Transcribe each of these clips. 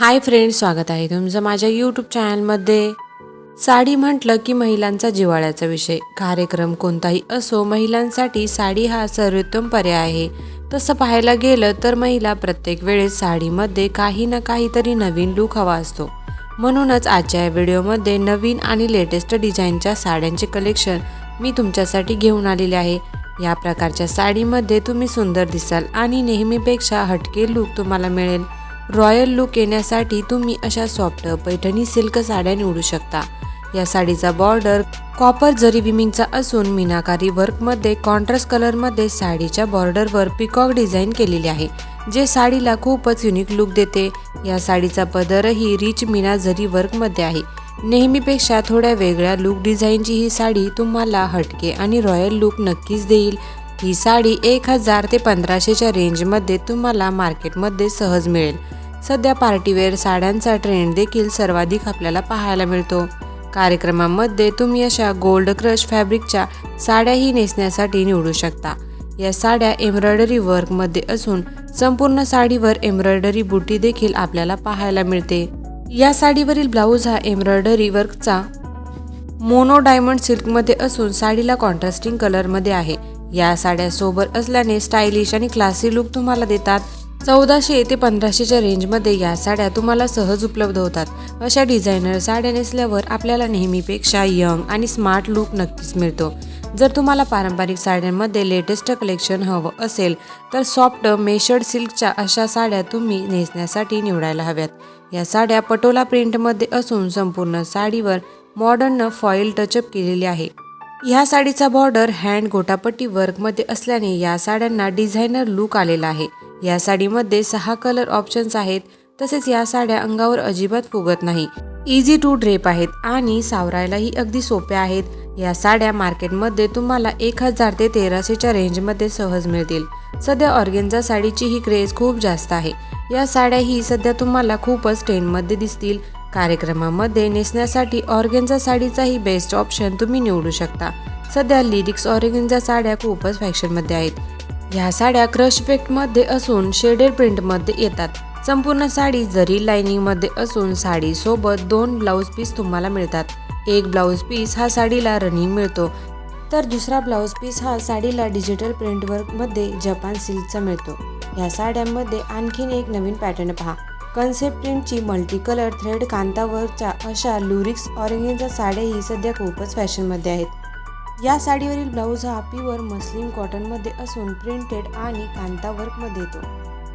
Hi friends स्वागत आहे तुमचं माझ्या यूट्यूब चॅनलमध्ये साडी म्हटलं की महिलांचा जिव्हाळ्याचा विषय. कार्यक्रम कोणताही असो महिलांसाठी साडी हा सर्वोत्तम पर्याय आहे. तसं पाहायला गेलं तर महिला प्रत्येक वेळेस साडीमध्ये काही ना काहीतरी नवीन लुक हवा असतो. म्हणूनच आजच्या या व्हिडिओमध्ये नवीन आणि लेटेस्ट डिझाईनच्या साड्यांचे कलेक्शन मी तुमच्यासाठी घेऊन आलेले आहे. या प्रकारच्या साडीमध्ये तुम्ही सुंदर दिसाल आणि नेहमीपेक्षा हटके लुक तुम्हाला मिळेल. रॉयल लुक येण्यासाठी तुम्ही अशा सॉफ्ट पैठणी सिल्क साड्या निवडू शकता. या साडीचा बॉर्डर कॉपर जरी विमिंगचा असून मीनाकारी वर्कमध्ये कॉन्ट्रास्ट कलरमध्ये साडीच्या बॉर्डरवर पिकॉक डिझाईन केलेली आहे जे साडीला खूपच युनिक लुक देते. या साडीचा पदरही रिच मीना जरी वर्कमध्ये आहे नेहमीपेक्षा थोड्या वेगळ्या लुक डिझाईनची ही साडी तुम्हाला हटके आणि रॉयल लुक नक्कीच देईल. ही साडी एक हजार ते पंधराशेच्या रेंजमध्ये तुम्हाला मार्केटमध्ये सहज मिळेल. सध्या पार्टीवेअर साड्यांचा ट्रेंड देखील सर्वाधिक आपल्याला पाहायला मिळतो. कार्यक्रमामध्ये तुम्ही अशा गोल्ड क्रश फॅब्रिकच्या साड्याही नेसण्यासाठी निवडू शकता. या साड्या एम्ब्रॉयडरी वर्कमध्ये असून संपूर्ण साडीवर एम्ब्रॉयडरी बुटी देखील आपल्याला पाहायला मिळते. या साडीवरील ब्लाऊज हा एम्ब्रॉयडरी वर्कचा मोनो डायमंड सिल्कमध्ये असून साडीला कॉन्ट्रास्टिंग कलरमध्ये आहे. या साड्या सोबत असल्याने स्टायलिश आणि क्लासी लुक तुम्हाला देतात. चौदाशे ते पंधराशेच्या रेंजमध्ये या साड्या तुम्हाला सहज उपलब्ध होतात. अशा डिझायनर साड्या नेसल्यावर आपल्याला नेहमीपेक्षा यंग आणि स्मार्ट लुक नक्कीच मिळतो. जर तुम्हाला पारंपरिक साड्यांमध्ये लेटेस्ट कलेक्शन हवं असेल तर सॉफ्ट मेशर्ड सिल्कच्या अशा साड्या तुम्ही नेसण्यासाठी निवडायला हव्यात. या साड्या पटोला प्रिंटमध्ये असून संपूर्ण साडीवर मॉडर्न फॉईल टचअप केलेली आहे. ह्या साडीचा बॉर्डर हँड गोटापट्टी वर्कमध्ये असल्याने या साड्यांना डिझायनर लुक आलेला आहे. या साडीमध्ये सहा कलर ऑप्शन्स आहेत तसेच या साड्या अंगावर अजिबात फुगत नाही. इझी टू ड्रेप आहेत आणि सावरायलाही अगदी सोप्या आहेत. या साड्या मार्केटमध्ये तुम्हाला एक हजार ते तेराशेच्या रेंजमध्ये सहज मिळतील. सध्या ऑर्गेन्झा साडीची ही क्रेज खूप जास्त आहे. या साड्या ही सध्या तुम्हाला खूपच ट्रेंडमध्ये दिसतील. कार्यक्रमामध्ये नेसण्यासाठी ऑर्गेन्झा साडीचाही बेस्ट ऑप्शन तुम्ही निवडू शकता. सध्या लिरिक्स ऑर्गेन्झा साड्या खूपच फॅशनमध्ये आहेत. ह्या साड्या क्रशमध्ये असून शेडेड प्रिंटमध्ये येतात. संपूर्ण साडी जरी लाइनिंगमध्ये असून साडीसोबत दोन ब्लाऊज पीस तुम्हाला मिळतात. एक ब्लाऊज पीस हा साडीला रनिंग मिळतो. तर दुसरा ब्लाऊज पीस हा साडीला डिजिटल प्रिंट वर्कमध्ये जपान सिल्कचा मिळतो. ह्या साड्यांमध्ये आणखीन एक नवीन पॅटर्न पहा. कन्सेप्ट प्रिंटची मल्टी कलर थ्रेड कांतावरच्या अशा लुरिक्स ऑरेंजच्या साड्याही सध्या खूपच फॅशनमध्ये आहेत. या साडीवरील ब्लाऊज हा प्युअर मस्लिम कॉटनमध्ये असून प्रिंटेड आणि कांतावर्कमध्ये येतो.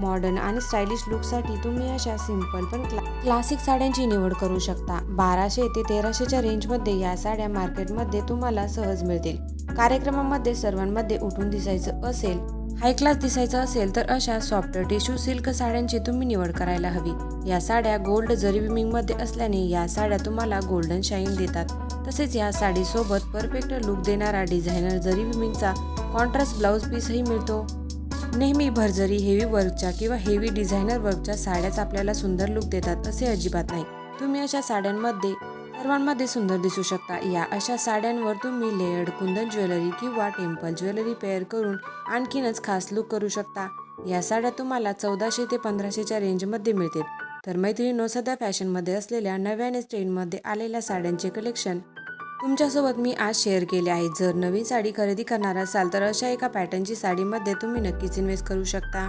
मॉडर्न आणि स्टायलिश लुकसाठी तुम्ही अशा सिंपल पण क्ला क्लासिक साड्यांची निवड करू शकता. बाराशे ते तेराशेच्या रेंजमध्ये या साड्या मार्केटमध्ये तुम्हाला सहज मिळतील. कार्यक्रमामध्ये सर्वांमध्ये उठून दिसायचं असेल हाय क्लास दिसायचं असेल तर अशा सॉफ्ट टिश्यू सिल्क साड्यांची तुम्ही निवड करायला हवी. या साड्या गोल्ड जरी विमिंगमध्ये असल्याने या साड्या तुम्हाला गोल्डन शाईन देतात. तसेच या साडीसोबत परफेक्ट लुक देणारा डिझायनर जरी विमिंगचा कॉन्ट्रास्ट ब्लाऊज पीसही मिळतो. नेहमी भरजरी हेवी वर्कच्या किंवा हेवी डिझायनर वर्कच्या साड्याच आपल्याला सुंदर लुक देतात असे अजिबात नाही. तुम्ही अशा साड्यांमध्ये सर्वांमध्ये सुंदर दिसू शकता. या अशा साड्यांवर तुम्ही लेयर्ड कुंदन ज्वेलरी किंवा टेम्पल ज्वेलरी पेअर करून आणखीनच खास लुक करू शकता. या साड्या तुम्हाला चौदाशे ते पंधराशेच्या रेंजमध्ये मिळतील. तर मैत्रिणीनो सध्या फॅशनमध्ये असलेल्या नव्याने ट्रेंडमध्ये आलेल्या साड्यांचे कलेक्शन तुमच्यासोबत मी आज शेअर केले आहे. जर नवीन साडी खरेदी करणार असाल तर अशा एका पॅटर्नची साडीमध्ये तुम्ही नक्कीच इन्व्हेस्ट करू शकता.